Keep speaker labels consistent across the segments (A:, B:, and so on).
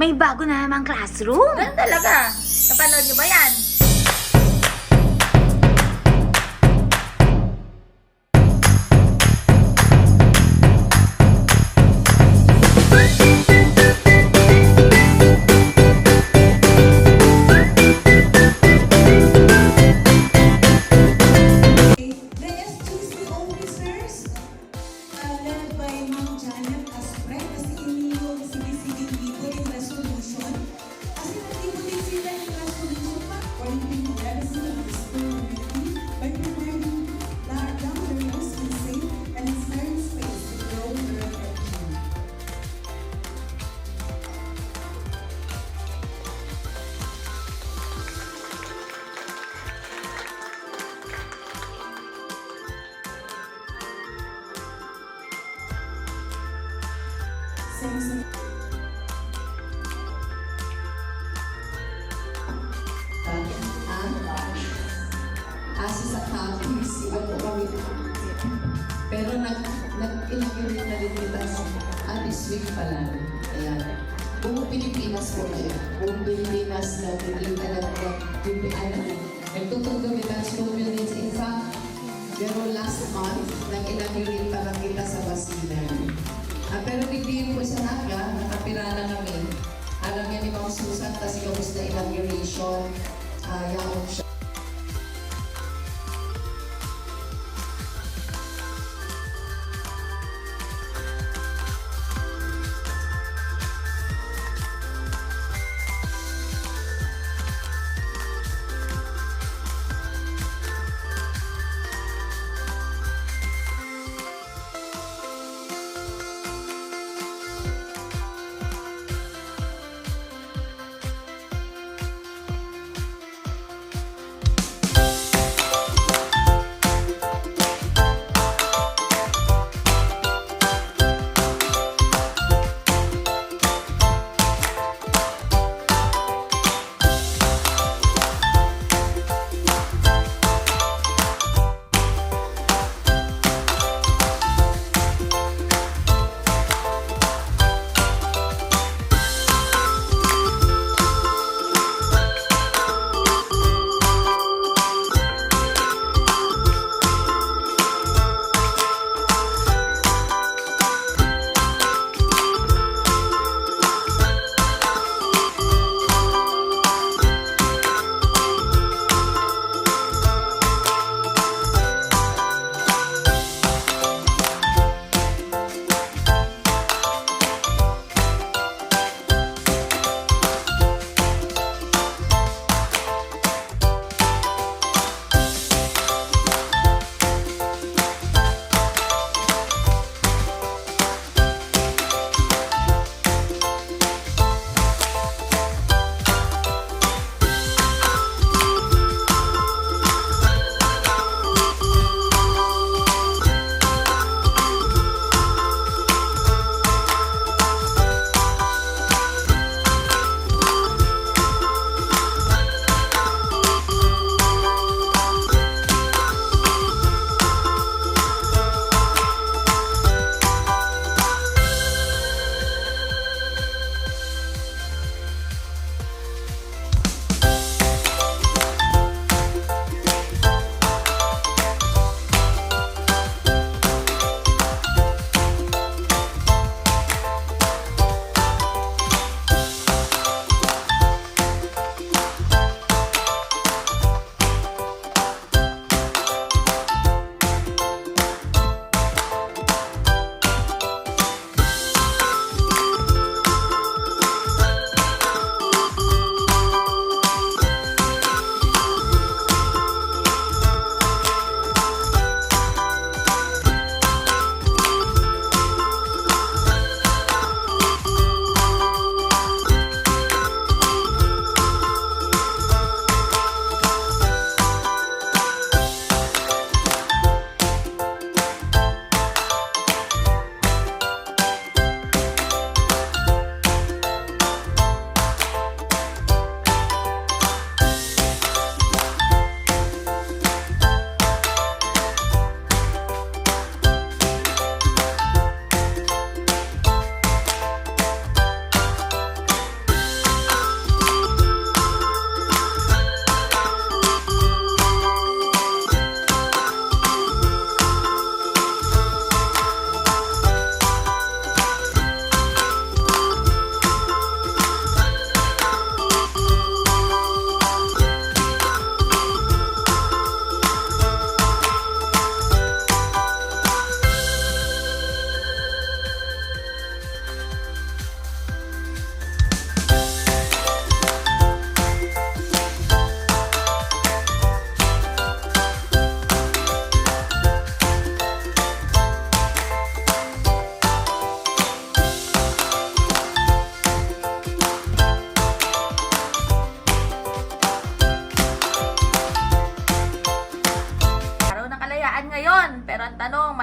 A: may bago na namang classroom.
B: Ganun talaga. Napanood nyo ba yan?
C: Sa copies, iba po kami. Pero nag, nag-inaugurate na rin kita sa this week pa lang. Ayan. Buong Pilipinas po siya. Buong Pilipinas na nakikita na yung ano, nagtutugtog kita sa communities. In fact, pero last month, nag-inaugurate pa lang kita sa Basilan. Ah, pero bigyan po sa naga, nakapira na kami. Alam niya ni Ma'am Susan, tas kamusta inauguration, ah, yaon siya.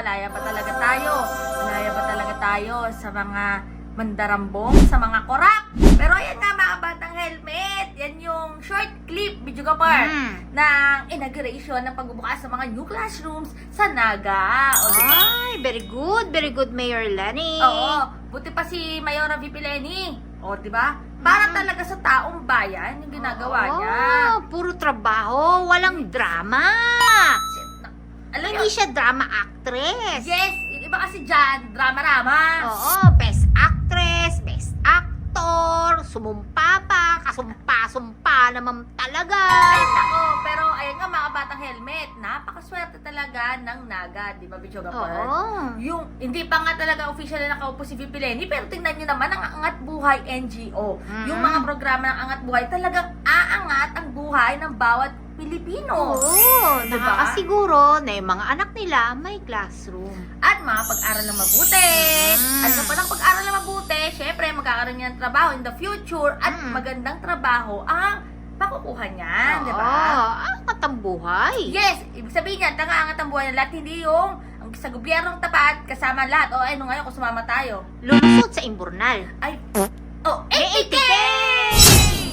C: Malaya pa talaga tayo.
D: Malaya pa talaga tayo sa mga mandarambong, sa mga korak. Pero ayan nga mga batang helmet, yan yung short clip, video ka par,
A: mm.
D: ng inauguration ng pagbubukas sa mga new classrooms sa Naga. O, diba?
A: Ay, very good, very good Mayor Lenny.
D: Oo, buti pa si Mayora VP Lenny. O, di ba? Para
A: mm.
D: talaga sa taong bayan yung ginagawa
A: Oo,
D: niya.
A: puro trabaho, walang drama.
D: Alam
A: Hindi siya drama actress.
D: yes, yung iba kasi dyan, drama-rama.
A: Oo, best actress, best actor, sumumpa pa, kasumpa-sumpa naman talaga.
D: Ay, nako, pero ayan nga mga batang helmet, napakaswerte talaga ng Naga, di ba, Bicho Gapar?
A: Oo.
D: Yung, hindi pa nga talaga official na nakaupo si VP Lenny, pero tingnan nyo naman ang Angat Buhay NGO.
A: Mhm.
D: Yung mga programa ng Angat Buhay, talagang aangat ang buhay ng bawat Pilipino.
A: Oo,
D: Diba?
A: nakakasiguro na yung mga anak nila may classroom.
D: At mga pag-aral na mabuti.
A: Mm.
D: At kapag ang pag-aral na mabuti, syempre magkakaroon niya ng trabaho in the future at
A: Mm.
D: magandang trabaho ang makukuha niyan, di ba?
A: Oo, angat ang buhay.
D: Yes, ibig sabihin niyan, tangaangat ang buhay ng lahat, hindi yung ang sa gobyernong tapat, kasama lahat. O ano ngayon kung sumama tayo?
A: Lulusot sa imburnal.
D: Ay, oh,
A: May
D: 80K!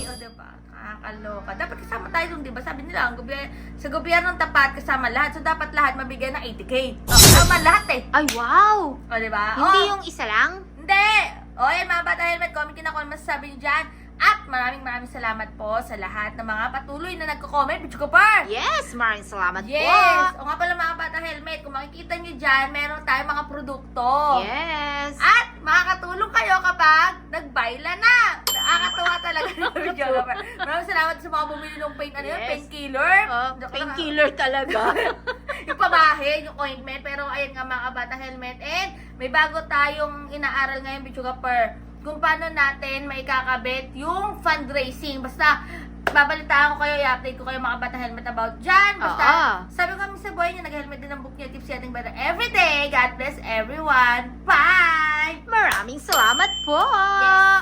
D: O, diba? Kakaloka. Dapat kasama tayo dun, diba? Sabi nila, ang gobyerno, sa gobyernong tapat, kasama lahat. So, dapat lahat mabigyan ng 80K. O, kasama lahat eh.
A: Ay, wow!
D: O, diba?
A: Hindi
D: O,
A: yung isa lang?
D: Hindi! O, yan mga bata helmet, comment na kung ano masasabi nyo dyan. At maraming maraming salamat po sa lahat ng mga patuloy na nagko-comment. Bitch ko pa!
A: Yes, maraming salamat
D: Yes!
A: po.
D: O nga pala mga bata helmet, kung makikita nyo dyan, meron tayong mga produkto.
A: Yes.
D: At makakatulong kayo kapag nagbayla na. Nakakatuwa talaga ng video. Maraming salamat sa mga bumili ng paint, ano yun,
A: Yes.
D: painkiller.
A: Oh, painkiller talaga.
D: yung pamahe, yung ointment. Pero ayan nga mga bata helmet. And may bago tayong inaaral ngayon, Bichuga Per. Kung paano natin may kakabit yung fundraising. Basta, babalitaan ko kayo, i-update ko kayo mga bata helmet about dyan. Basta,
A: Oo.
D: sabi ko kami sa buhay niya, nag-helmet din ng book niya, tips getting better every day. God bless everyone. Bye!
A: maraming salamat po.
D: Yes,